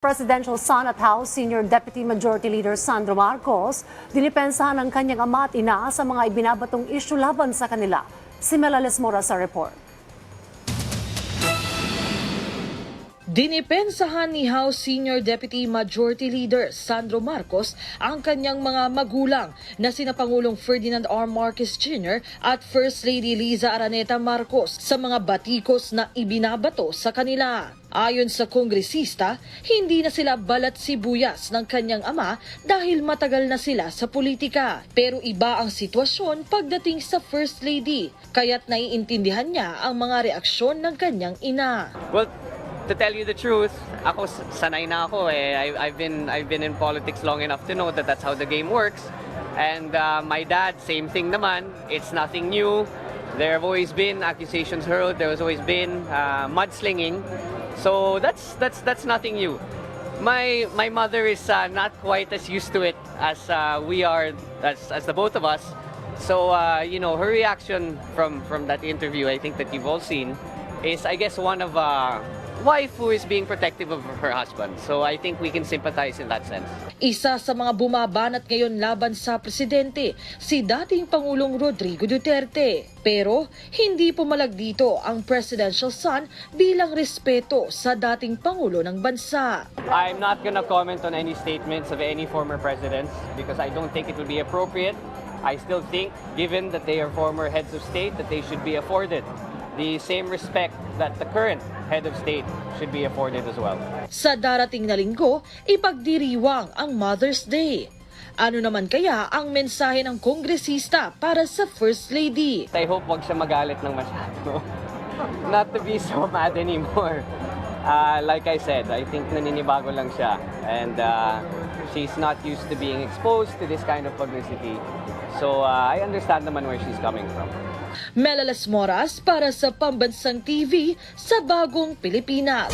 Presidential son at House Senior Deputy Majority Leader Sandro Marcos dinipensahan ng kanyang ama at ina sa mga ibinabatong isyu laban sa kanila. Si Melales Mora sa report. Dinipensahan ni House Senior Deputy Majority Leader Sandro Marcos ang kanyang mga magulang na sina Pangulong Ferdinand R. Marcos Jr. at First Lady Liza Araneta Marcos sa mga batikos na ibinabato sa kanila. Ayon sa kongresista, hindi na sila balat sibuyas ng kanyang ama dahil matagal na sila sa politika. Pero iba ang sitwasyon pagdating sa First Lady, kaya't naiintindihan niya ang mga reaksyon ng kanyang ina. Well, to tell you the truth, ako sanay na ako eh. I, I've been I've been in politics long enough to know that that's how the game works. And uh, my dad, same thing naman. It's nothing new. There have always been accusations hurled. There has always been uh, mudslinging. So that's that's that's nothing new. My my mother is uh, not quite as used to it as uh, we are as as the both of us. So uh, you know her reaction from from that interview, I think that you've all seen, is I guess one of a wife who is being protective of her husband. So I think we can sympathize in that sense. Isa sa mga bumabanat ngayon laban sa presidente, si dating Pangulong Rodrigo Duterte. Pero hindi pumalag dito ang presidential son bilang respeto sa dating Pangulo ng bansa. I'm not gonna comment on any statements of any former presidents because I don't think it would be appropriate. I still think, given that they are former heads of state, that they should be afforded the same respect that the current head of state should be afforded as well. Sa darating na linggo, ipagdiriwang ang Mother's Day. Ano naman kaya ang mensahe ng kongresista para sa First Lady? I hope wag siya magalit ng masyado. Not to be so mad anymore. Uh, like I said, I think naninibago lang siya. And uh, she's not used to being exposed to this kind of publicity. So uh, I understand naman where she's coming from. Melalas Moras para sa Pambansang TV sa Bagong Pilipinas.